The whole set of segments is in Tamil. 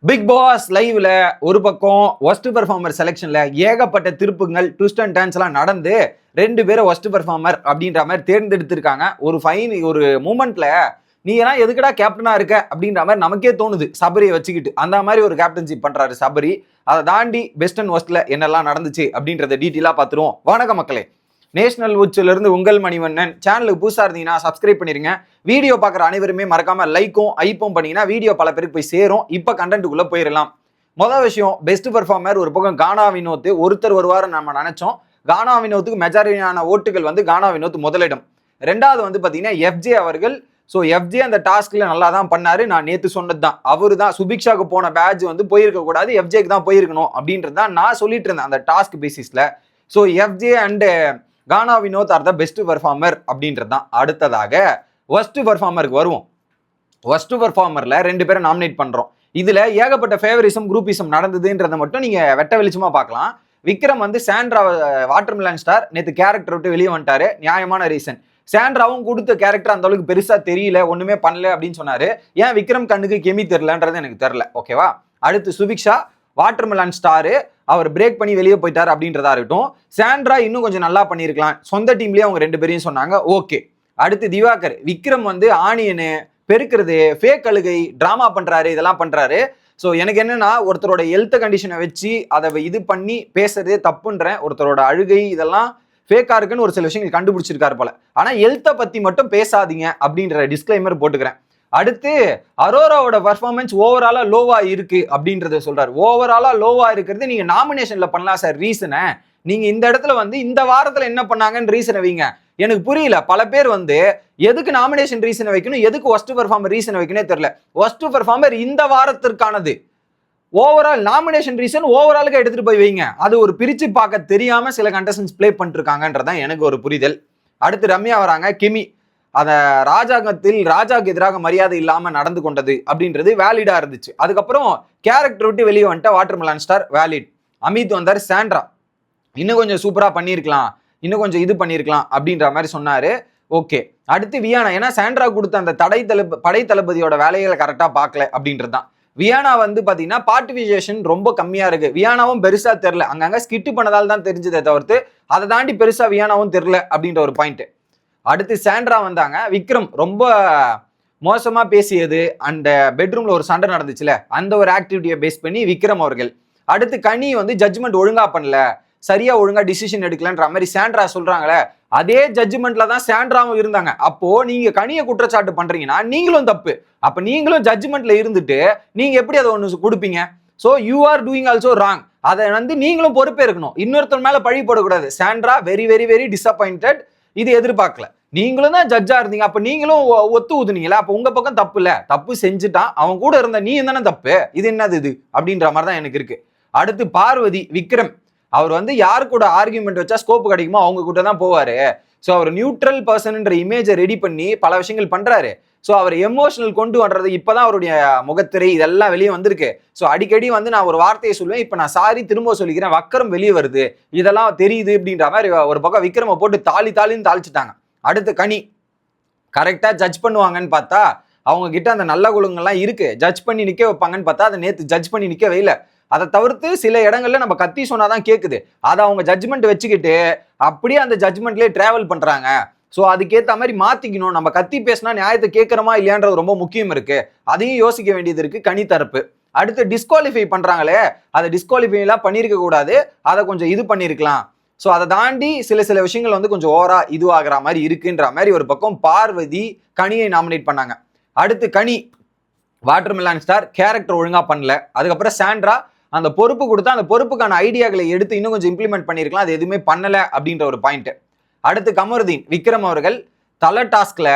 பிக் பாஸ் லைவ்ல ஒரு பக்கம் ஒஸ்ட் பெர்ஃபார்மர் செலெக்ஷன்ல ஏகப்பட்ட திருப்புங்கள் ட்விஸ்ட் அண்ட் டான்ஸ் எல்லாம் நடந்து ரெண்டு பேரும் ஒஸ்ட் பெர்ஃபார்மர் அப்படின்ற மாதிரி தேர்ந்தெடுத்திருக்காங்க. ஒரு ஃபைன் ஒரு மூமெண்ட்ல நீ எல்லாம் எதுக்குடா கேப்டனா இருக்க அப்படின்ற மாதிரி நமக்கே தோணுது. சபரியை வச்சுக்கிட்டு. அந்த மாதிரி ஒரு கேப்டன்ஷிப் பண்றாரு சபரி. அதை தாண்டி பெஸ்ட் அண்ட் ஒஸ்ட்ல என்னெல்லாம் நடந்துச்சு அப்படின்றத டீட்டெயிலாக பார்த்துருவோம். வணக்க மக்களே. நேஷனல் உச்சிலிருந்து உங்கள் மணிவண்ணன். சேனலுக்கு புதுசாக இருந்தீங்கன்னா சப்ஸ்கிரைப் பண்ணிருங்க. வீடியோ பார்க்குற அனைவருமே மறக்காம லைக்கும் ஐப்பும் பண்ணீங்கன்னா வீடியோ பல பேருக்கு போய் சேரும். இப்போ கண்டென்ட்டுக்குள்ள போயிடலாம் மொதல் விஷயம் பெஸ்ட் பெர்ஃபார்மர் ஒரு பக்கம் கானா வினோத் ஒருத்தர் வருவார் நம்ம நினைச்சோம். கானா வினோத்துக்கு மெஜாரிட்டியான ஓட்டுகள் வந்து கானா வினோத் முதலிடம். ரெண்டாவது வந்து பார்த்தீங்கன்னா எஃப்ஜே அவர்கள். ஸோ எஃப்ஜே அந்த டாஸ்கில் நல்லா தான் பண்ணாரு. நான் நேற்று சொன்னது தான் அவர் தான் சுபிக்ஷாக்கு போன பேட்ச் வந்து போயிருக்கக்கூடாது எஃப்ஜேக்கு தான் போயிருக்கணும் அப்படின்றது தான் நான் சொல்லிட்டு இருந்தேன் அந்த டாஸ்க் பேசிஸில் so FJ and Gana Vinoth are the best performer அப்படின்றது தான். அடுத்ததாக ஒஸ்ட் பெர்ஃபார்மருக்கு வருவோம். ஒஸ்ட் பர்ஃபார்மரில் ரெண்டு பேரும் நாமினேட் பண்ணுறோம் இதில் ஏகப்பட்ட ஃபேவரிசம் குரூப்பிசம் நடந்ததுன்றதை மட்டும் நீங்கள் வெட்ட வெளிச்சமாக பார்க்கலாம். விக்ரம் வந்து சாண்ட்ரா வாட்டர் மிலான் ஸ்டார் நேற்று கேரக்டர் விட்டு வெளியே வந்துட்டாரு. நியாயமான ரீசன் சாண்ட்ராவும் கொடுத்த கேரக்டர் அந்த அளவுக்கு தெரியல ஒன்றுமே பண்ணல அப்படின்னு சொன்னார். ஏன் விக்ரம் கண்ணுக்கு கெமி தெரிலன்றது எனக்கு தெரில ஓகேவா அடுத்து சுபிக்ஷா. வாட்டர்மெலன் ஸ்டாரு அவர் பிரேக் பண்ணி வெளியே போயிட்டார் அப்படின்றதா இருக்கட்டும். சாண்ட்ரா இன்னும் கொஞ்சம் நல்லா பண்ணியிருக்கலாம். சொந்த டீம்லேயே அவங்க ரெண்டு பேரையும் சொன்னாங்க. ஓகே. அடுத்து திவாகர். விக்ரம் வந்து ஆனியனு பெருக்கிறது ஃபேக் அழுகை ட்ராமா பண்ணுறாரு இதெல்லாம் பண்ணுறாரு ஸோ எனக்கு என்னன்னா ஒருத்தரோட ஹெல்த் கண்டிஷனை வச்சு அதை இது பண்ணி பேசுறதே தப்புன்றேன். ஒருத்தரோட அழுகை இதெல்லாம் ஃபேக்காக இருக்குன்னு ஒரு சில விஷயங்கள் கண்டுபிடிச்சிருக்காரு போல. ஆனால் ஹெல்த்தை பற்றி மட்டும் பேசாதீங்க அப்படின்ற டிஸ்க்ளைமர் போட்டுக்கிறேன். அடுத்து அரோராவோட பர்ஃபார்மன்ஸ் ஓவராலா லோவா இருக்கு அப்படின்றத சொல்றாரு. ஓவராலா லோவா இருக்கிறது நீங்க நாமினேஷன்ல பண்ணலாம் சார் ரீசனை நீங்க இந்த இடத்துல வந்து இந்த வாரத்துல என்ன பண்ணாங்கன்னு ரீசனை வைங்க. எனக்கு புரியல பல பேர் வந்து எதுக்கு நாமினேஷன் ரீசனை வைக்கணும் எதுக்கு ஒஸ்ட் பெர்ஃபார்மர் ரீசனை வைக்கணும் தெரியல. ஒஸ்ட் பெர்ஃபார்மர் இந்த வாரத்திற்கானது. ஓவரால் நாமினேஷன் ரீசன் ஓவராலுக்கு எடுத்துட்டு போய் வைங்க. அது ஒரு பிரிச்சு பார்க்க தெரியாம சில கண்டஸ்டன்ஸ் ப்ளே பண்ணிருக்காங்கன்றதான் எனக்கு ஒரு புரிதல். அடுத்து ரம்யா வராங்க கிமி. அந்த ராஜாங்கத்தில் ராஜாவுக்கு எதிராக மரியாதை இல்லாம நடந்து கொண்டது அப்படின்றது வேலிடா இருந்துச்சு. அதுக்கப்புறம் கேரக்டர் விட்டு வெளியே வந்துட்ட வாட்டர் மிலான் ஸ்டார் வேலிட் அமித் வந்தார் சாண்ட்ரா இன்னும் கொஞ்சம் சூப்பரா பண்ணியிருக்கலாம் இன்னும் கொஞ்சம் இது பண்ணியிருக்கலாம் அப்படின்ற மாதிரி சொன்னாரு. ஓகே அடுத்து வியானா ஏன்னா சாண்ட்ரா கொடுத்த அந்த தடை தளப படை தளபதியோட வேலைகளை கரெக்டாக பார்க்கல அப்படின்றது தான். வியானா வந்து பார்த்தீங்கன்னா பார்ட்டிஃபிகேஷன் ரொம்ப கம்மியாக இருக்குது வியானாவும் பெருசாக தெரில அங்கங்கே ஸ்கிட்டு பண்ணதால் தான் தெரிஞ்சதே தவிர்த்து அதை தாண்டி பெருசாக வியானாவும் தெரில அப்படின்ற ஒரு பாயிண்ட்டு அடுத்து சாண்ட்ரா வந்தாங்க. விக்ரம் ரொம்ப மோசமாக பேசியது. அந்த பெட்ரூமில் ஒரு சண்டை நடந்துச்சுல அந்த ஒரு ஆக்டிவிட்டியை பேஸ் பண்ணி விக்ரம் அவர்கள். அடுத்து கனி வந்து ஜட்ஜ்மெண்ட் ஒழுங்காக பண்ணல. சரியாக ஒழுங்காக டிசிஷன் எடுக்கலன்ற மாதிரி சாண்ட்ரா சொல்கிறாங்களே அதே ஜட்ஜ்மெண்ட்ல தான் சாண்ட்ராவும் இருந்தாங்க. அப்போ நீங்க கனியை குற்றச்சாட்டு பண்றீங்கன்னா நீங்களும் தப்பு. அப்ப நீங்களும் ஜட்ஜ்மெண்ட்ல இருந்துட்டு நீங்க எப்படி அதை ஒன்று கொடுப்பீங்க? So you are doing also wrong அதை வந்து நீங்களும் பொறுப்பே இருக்கணும் இன்னொருத்தர் மேல பழி போடக்கூடாது. Sandra very very very disappointed இது எதிர்பார்க்கல. நீங்களும் தான் ஜட்ஜா இருந்தீங்க. அப்ப நீங்களும் ஒ- ஒத்து ஊதுனீங்களா? அப்ப உங்க பக்கம் தப்பு இல்ல. தப்பு செஞ்சுட்டான். அவன் கூட இருந்த நீ தானே தப்பு. இது என்னது இது? அப்படின்ற மாதிரி தான் எனக்கு இருக்கு. அடுத்து பார்வதி விக்ரம். அவர் வந்து யாரு கூட ஆர்கியூமெண்ட் வச்சா ஸ்கோப் கிடைக்குமோ அவங்க கூட தான் போவாரு. ஸோ அவர் நியூட்ரல் பர்சன்ன்ற இமேஜை ரெடி பண்ணி பல விஷயங்கள் பண்றாரு. ஸோ அவர் எமோஷனல் கொண்டு வர்றது இப்பதான் அவருடைய முகத்திரை இதெல்லாம் வெளியே வந்திருக்கு. ஸோ அடிக்கடி வந்து நான் ஒரு வார்த்தையை சொல்லுவேன். இப்போ நான் சாரி திரும்ப சொல்லிக்கிறேன். வக்கரம் வெளியே வருது. இதெல்லாம் தெரியுது அப்படின்ற மாதிரி ஒரு பக்கம் விக்ரம போட்டு தாலி தாலின்னு தாளிச்சிட்டாங்க. அடுத்து கனி. கரெக்டாக ஜட்ஜ் பண்ணுவாங்கன்னு பார்த்தா அவங்க கிட்ட அந்த நல்ல குழுங்கள்லாம் இருக்கு. ஜட்ஜ் பண்ணி நிற்க வைப்பாங்கன்னு பார்த்தா அதை நேற்று ஜட்ஜ் பண்ணி நிற்கவே இல்லை. அதை தவிர்த்து சில இடங்கள்ல நம்ம கத்தி சொன்னாதான் கேட்குது அதை அவங்க ஜட்ஜ்மெண்ட் வச்சுக்கிட்டு அப்படியே அந்த ஜட்ஜ்மெண்ட்லேயே டிராவல் பண்ணுறாங்க ஸோ அதுக்கேற்ற மாதிரி மாற்றிக்கணும் நம்ம கத்தி பேசினா நியாயத்தை கேட்குறோமா இல்லையான்றது ரொம்ப முக்கியம் இருக்குது அதையும் யோசிக்க வேண்டியது இருக்குது கனி தரப்பு அடுத்து டிஸ்குவாலிஃபை பண்ணுறாங்களே அதை டிஸ்குவாலிஃபைலாம் பண்ணியிருக்க கூடாது. அதை கொஞ்சம் இது பண்ணியிருக்கலாம் ஸோ அதை தாண்டி சில சில விஷயங்கள் வந்து கொஞ்சம் ஓவரா இதுவாகிற மாதிரி இருக்குன்ற மாதிரி ஒரு பக்கம் பார்வதி கனியை நாமினேட் பண்ணாங்க. அடுத்து கனி வாட்டர் மிலான் ஸ்டார் கேரக்டர் ஒழுங்காக பண்ணல. அதுக்கப்புறம் சாண்ட்ரா அந்த பொறுப்பு கொடுத்தா அந்த பொறுப்புக்கான ஐடியாக்களை எடுத்து இன்னும் கொஞ்சம் இம்ப்ளிமெண்ட் பண்ணியிருக்கலாம் அது எதுவுமே பண்ணலை அப்படின்ற ஒரு பாயிண்ட்டு அடுத்து கமருதீன் விக்ரம் அவர்கள் தலை டாஸ்க்ல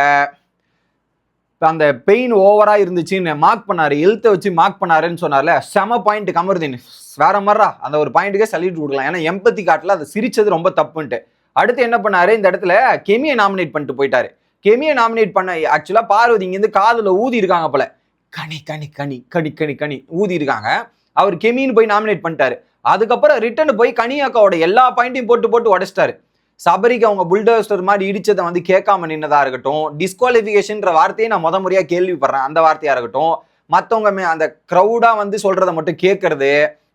அந்த பெயின் ஓவராக இருந்துச்சுன்னு மார்க் பண்ணார் எழுத்தை வச்சு மார்க் பண்ணாருன்னு சொன்னார்ல செம பாயிண்ட் கமருதீன். வேற மாதிரா அந்த ஒரு பாயிண்ட்டுக்கே சல்யூட் கொடுக்கலாம். ஏன்னா எம்பத்தி காட்டில் அது சிரிச்சது ரொம்ப தப்புன்ட்டு. அடுத்து என்ன பண்ணார் இந்த இடத்துல கெமியை நாமினேட் பண்ணிட்டு போயிட்டாரு. கெமியை நாமினேட் பண்ண ஆக்சுவலாக பார்வதி இங்கேருந்து காதில் ஊதி இருக்காங்க போல. கனி கனி கனி கனி கனி கனி ஊதி இருக்காங்க. அவர் கெமின்னு போய் நாமினேட் பண்ணிட்டாரு. அதுக்கப்புறம் ரிட்டர்ன் போய் கனியாக்காவோட எல்லா பாயிண்ட்டையும் போட்டு போட்டு உடச்சிட்டாரு. சபரிக்கு அவங்க புல்டோஸ்டர் மாதிரி இடிச்சதை வந்து கேட்காம நின்னதா இருக்கட்டும் டிஸ்குவாலிஃபிகேஷன்ற வார்த்தையை நான் முத முறையாக கேள்விப்படுறேன். அந்த வார்த்தையா இருக்கட்டும். மற்றவங்க அந்த க்ரௌடாக வந்து சொல்கிறத மட்டும் கேட்கறது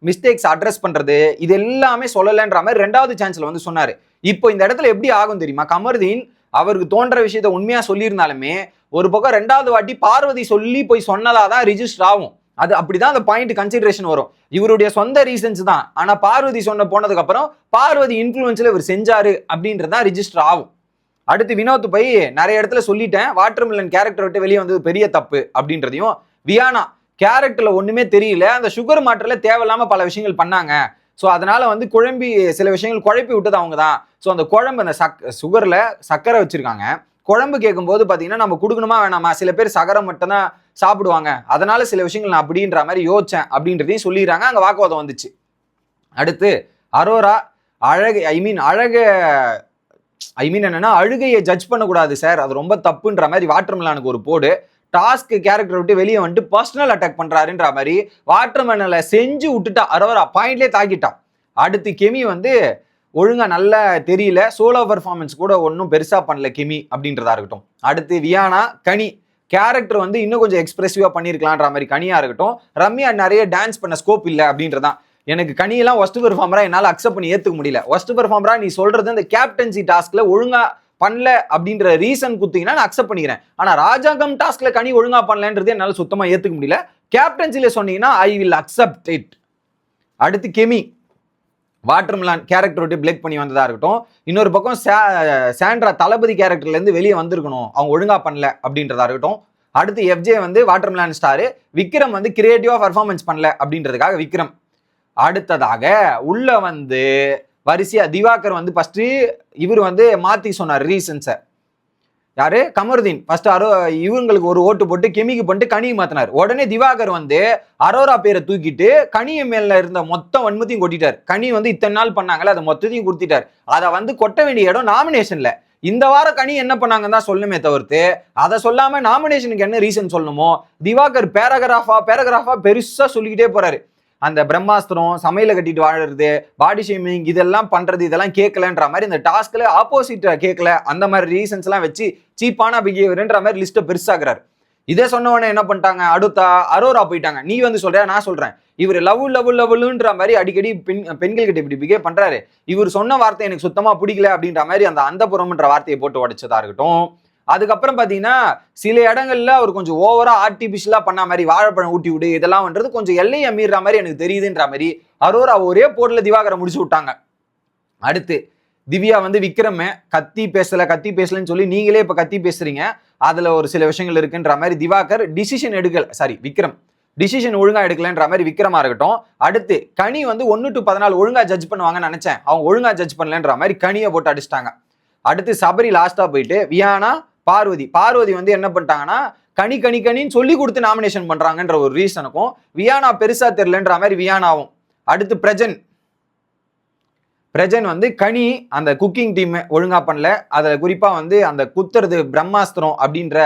மிஸ்டேக்ஸ் அட்ரஸ் பண்ணுறது இது எல்லாமே சொல்லலைன்ற மாதிரி ரெண்டாவது சான்ஸில் வந்து சொன்னார். இப்போ இந்த இடத்துல எப்படி ஆகும் தெரியுமா? கமருதீன் அவருக்கு தோன்ற விஷயத்த உண்மையாக சொல்லியிருந்தாலுமே ஒரு பக்கம் ரெண்டாவது வாட்டி பார்வதி சொல்லி போய் சொன்னதாதான் ரிஜிஸ்டர் ஆகும். அது அப்படிதான் அந்த பாயிண்ட் கன்சிடரேஷன் வரும். இவருடைய சொந்த ரீசன்ஸ் தான். ஆனா பார்வதி சொன்ன போனதுக்கு அப்புறம் பார்வதி இன்ஃபுளுன்ஸ்ல இவர் செஞ்சாரு அப்படின்றதான் ரிஜிஸ்டர் ஆகும். அடுத்து வினோத் போய் நிறைய இடத்துல சொல்லிட்டேன். வாட்டர் மில்லன் கேரக்டர் விட்டு வெளியே வந்தது பெரிய தப்பு அப்படின்றதையும் வியானா கேரக்டர்ல ஒண்ணுமே தெரியல. அந்த சுகர் மாற்றல தேவையில்லாம பல விஷயங்கள் பண்ணாங்க. ஸோ அதனால வந்து குழம்பி சில விஷயங்கள் குழப்பி விட்டது அவங்க தான். ஸோ அந்த குழம்பு அந்த சக் சுகரில் சர்க்கரை வச்சுருக்காங்க. குழம்பு கேட்கும்போது பார்த்தீங்கன்னா நம்ம கொடுக்கணுமா வேணாமா? சில பேர் சகரம் மட்டும்தான் சாப்பிடுவாங்க. அதனால சில விஷயங்கள் நான் அப்படின்ற மாதிரி யோசிச்சேன் அப்படின்றதையும் சொல்லிடுறாங்க. அங்கே வாக்குவாதம் வந்துச்சு. அடுத்து அரோரா அழகு ஐ மீன் அழக ஐ மீன் என்னன்னா அழுகையை ஜட்ஜ் பண்ணக்கூடாது சார் அது ரொம்ப தப்புன்ற மாதிரி வாட்டர்மெலானுக்கு ஒரு போடு. டாஸ்க் கேரக்டர் விட்டு வெளியே வந்துட்டு பர்சனல் அட்டாக் பண்றாருன்ற மாதிரி வாட்டர்மெலனை செஞ்சு விட்டுட்டா அரோரா பாயிண்ட்லேயே தாக்கிட்டான். அடுத்து கெமி வந்து ஒழுங்காக நல்லா தெரியல. சோலோ பர்ஃபார்மன்ஸ் கூட ஒன்றும் பெருசாக பண்ணல கெமி அப்படின்றதா இருக்கட்டும். அடுத்து வியானா கனி. கேரக்டர் வந்து இன்னும் கொஞ்சம் எக்ஸ்பிரசிவாக பண்ணியிருக்கலான்ற மாதிரி கனியாக இருக்கட்டும். ரம்யா நிறைய டான்ஸ் பண்ண ஸ்கோப் இல்லை அப்படின்றதான். எனக்கு கனியெல்லாம் ஒஸ்ட் பெர்ஃபார்மராக என்னால் அக்செப்ட் பண்ணி ஏற்றுக்க முடியல. ஒஸ்ட் பெர்ஃபார்மராக நீ சொல்கிறது இந்த கேப்டன்சி டாஸ்கில் ஒழுங்காக பண்ணல அப்படின்ற ரீசன் குத்திங்கன்னா நான் அக்செப்ட் பண்ணிக்கிறேன். ஆனால் ராஜாங்கம் டாஸ்கில் கனி ஒழுங்காக பண்ணலன்றது என்னால் சுத்தமாக ஏற்றுக்க முடியல. கேப்டன்சியில் சொன்னீங்கன்னா ஐ வில் அக்செப்ட் இட் அடுத்து கெமி. வாட்டர்மிலான் கேரக்டர் விட்டு பிளேக் பண்ணி வந்ததாக இருக்கட்டும். இன்னொரு பக்கம் சாண்ட்ரா தளபதி கேரக்டர்லேருந்து வெளியே வந்திருக்கணும். அவங்க ஒழுங்காக பண்ணல அப்படின்றதா இருக்கட்டும். அடுத்து எஃப்ஜே வந்து வாட்டர்மிலான் ஸ்டாரு விக்ரம் வந்து கிரியேட்டிவாக பர்ஃபார்மன்ஸ் பண்ணல அப்படின்றதுக்காக விக்ரம். அடுத்ததாக உள்ளே வந்து வரிசையாக திவாகர் வந்து ஃபஸ்ட்டு இவர் வந்து மாற்றி சொன்னார் ரீசன்ஸை யாரு? கமருதீன். ஃபர்ஸ்ட் அரோ இவங்களுக்கு ஒரு ஓட்டு போட்டு கெமிக்கு பண்ணிட்டு கனியை மாத்தினார். உடனே திவாகர் வந்து அரோரா பேரை தூக்கிட்டு கனிய மேல இருந்த மொத்த வன்மத்தையும் கொட்டிட்டார். கனி வந்து இத்தனை நாள் பண்ணாங்களே அதை மொத்தத்தையும் கொடுத்துட்டார். அதை வந்து கொட்ட வேண்டிய இடம் நாமினேஷன்ல இந்த வாரம் கனி என்ன பண்ணாங்கன்னு தான் சொல்லணுமே தவிர்த்து அதை சொல்லாம நாமினேஷனுக்கு என்ன ரீசன் சொல்லணுமோ திவாகர் பேராகிராஃபா பேராகிராஃபா பெருசா சொல்லிக்கிட்டே போறாரு. அந்த பிரம்மாஸ்திரம் சமையல கட்டிட்டு வாழறது பாடி ஷேமிங் இதெல்லாம் பண்றது இதெல்லாம் கேட்கலன்ற மாதிரி இந்த டாஸ்க்ல ஆப்போசிட் கேட்கல. அந்த மாதிரி ரீசன்ஸ் எல்லாம் வச்சு சீப்பான பிஹேவியர்ன்ற மாதிரி லிஸ்ட்டை பெருசாக்குறாரு. இதே சொன்ன என்ன பண்ணிட்டாங்க? அடுத்த அரோரா போயிட்டாங்க. நீ வந்து சொல்ற நான் சொல்றேன். இவர் லவ் லவ் லவ்லுன்ற மாதிரி அடிக்கடி பெண் பெண்கள் கிட்ட இப்படி பிகேவ் பண்றாரு. இவர் சொன்ன வார்த்தை எனக்கு சுத்தமா பிடிக்கல அப்படின்ற மாதிரி அந்த அந்தபுரம்ன்ற வார்த்தையை போட்டு உடைச்சதா இருக்கட்டும். அதுக்கப்புறம் பார்த்தீங்கன்னா சில இடங்கள்ல அவர் கொஞ்சம் ஓவரா ஆர்டிபிஷியலா பண்ண மாதிரி வாழைப்பழம் ஊட்டி விடு இதெல்லாம் பண்றது கொஞ்சம் எல்லையை மீறுற மாதிரி எனக்கு தெரியுதுன்ற மாதிரி அரோரா ஒரே போர்ட்ல திவாகரை முடிச்சு விட்டாங்க. அடுத்து திவ்யா வந்து விக்ரம கத்தி பேசல கத்தி பேசலன்னு சொல்லி நீங்களே இப்ப கத்தி பேசுறீங்க. அதுல ஒரு சில விஷயங்கள் இருக்குன்ற மாதிரி திவாகர் டிசிஷன் எடுக்கல சாரி விக்ரம். டிசிஷன் ஒழுங்கா எடுக்கலன்ற மாதிரி விக்ரமா இருக்கட்டும். அடுத்து கனி வந்து ஒன்னு டு பதினாலு ஒழுங்கா ஜட்ஜ் பண்ணுவாங்கன்னு நினைச்சேன். அவங்க ஒழுங்கா ஜட்ஜ் பண்ணலன்ற மாதிரி கனியை போட்டு அடிச்சிட்டாங்க. அடுத்து சபரி லாஸ்டா போயிட்டு வியானா பார்வதி. பார்வதி வந்து என்ன பண்ணிட்டாங்கன்னா கனி கனி கனின்னு சொல்லி கொடுத்து நாமினேஷன் பண்றாங்கன்ற ஒரு ரீசனுக்கும் வியானா பெருசா தெரிலன்ற மாதிரி வியானாவும் அடுத்து பிரஜன். பிரஜன் வந்து கனி அந்த குக்கிங் டீம் ஒழுங்கா பண்ணல. அதில் குறிப்பா வந்து அந்த குத்துறது பிரம்மாஸ்திரம் அப்படின்ற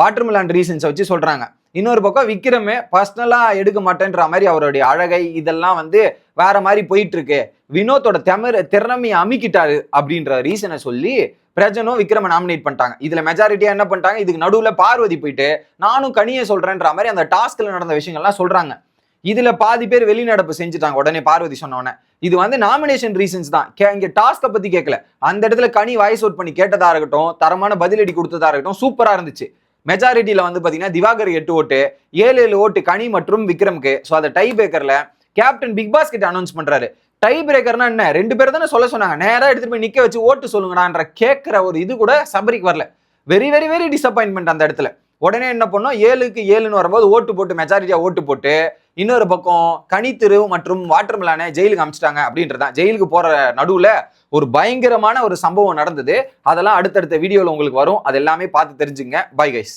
வாட்டர்மிலான் ரீசன்ஸை வச்சு சொல்றாங்க. இன்னொரு பக்கம் விக்ரமே பர்சனலா எடுக்க மாட்டேன்ற மாதிரி அவருடைய அழகை இதெல்லாம் வந்து வேற மாதிரி போயிட்டு இருக்கு. வினோத்தோட திமிர திறமையை அமுக்கிட்டாரு அப்படின்ற ரீசனை சொல்லி பிரஜனும் விக்ரம நாமினேட் பண்ணிட்டாங்க. இதுல மெஜாரிட்டியா என்ன பண்ணிட்டாங்க? இதுக்கு நடுவுல பார்வதி போயிட்டு நானும் கனியை சொல்றேன்ற மாதிரி அந்த டாஸ்க்ல நடந்த விஷயங்கள்லாம் சொல்றாங்க. இதுல பாதி பேர் வெளிநடப்பு செஞ்சுட்டாங்க. உடனே பார்வதி சொன்ன இது வந்து நாமினேஷன் ரீசன்ஸ் தான். கே- இங்க டாஸ்கை பத்தி கேட்கல அந்த இடத்துல கனி வாய்ஸ் அவுட் பண்ணி கேட்டதா இருக்கட்டும் தரமான பதிலடி கொடுத்ததா இருக்கட்டும் சூப்பரா இருந்துச்சு. மெஜாரிட்டியில வந்து பாத்தீங்கன்னா திவாகர் எட்டு ஓட்டு ஏழு ஏழு ஓட்டு கனி மற்றும் விக்ரம்க்கு. ஸோ அதை டை பேக்கர்ல கேப்டன் பிக் பாஸ் கிட்ட அனௌன்ஸ் பண்றாரு. டை பிரேக்கர்னா என்ன? ரெண்டு பேர் தானே சொல்ல சொன்னாங்க. நேராக எடுத்துட்டு போய் நிக்க வச்சு ஓட்டு சொல்லுங்கடான்ற கேட்குற ஒரு இது கூட சபரிக்கு வரல. வெரி வெரி வெரி டிசப்பாயின்மெண்ட் அந்த இடத்துல. உடனே என்ன பண்ணோம்? ஏழுக்கு ஏழுன்னு வரும்போது ஓட்டு போட்டு மெஜாரிட்டியா ஓட்டு போட்டு இன்னொரு பக்கம் கனித்திரு மற்றும் வாட்டர்மிலானை ஜெயிலுக்கு அமிச்சிட்டாங்க அப்படின்றதான் ஜெயிலுக்கு போற நடுவுல ஒரு பயங்கரமான ஒரு சம்பவம் நடந்தது. அதெல்லாம் அடுத்தடுத்த வீடியோவில் உங்களுக்கு வரும். அது எல்லாமே பார்த்து தெரிஞ்சுங்க. Bye guys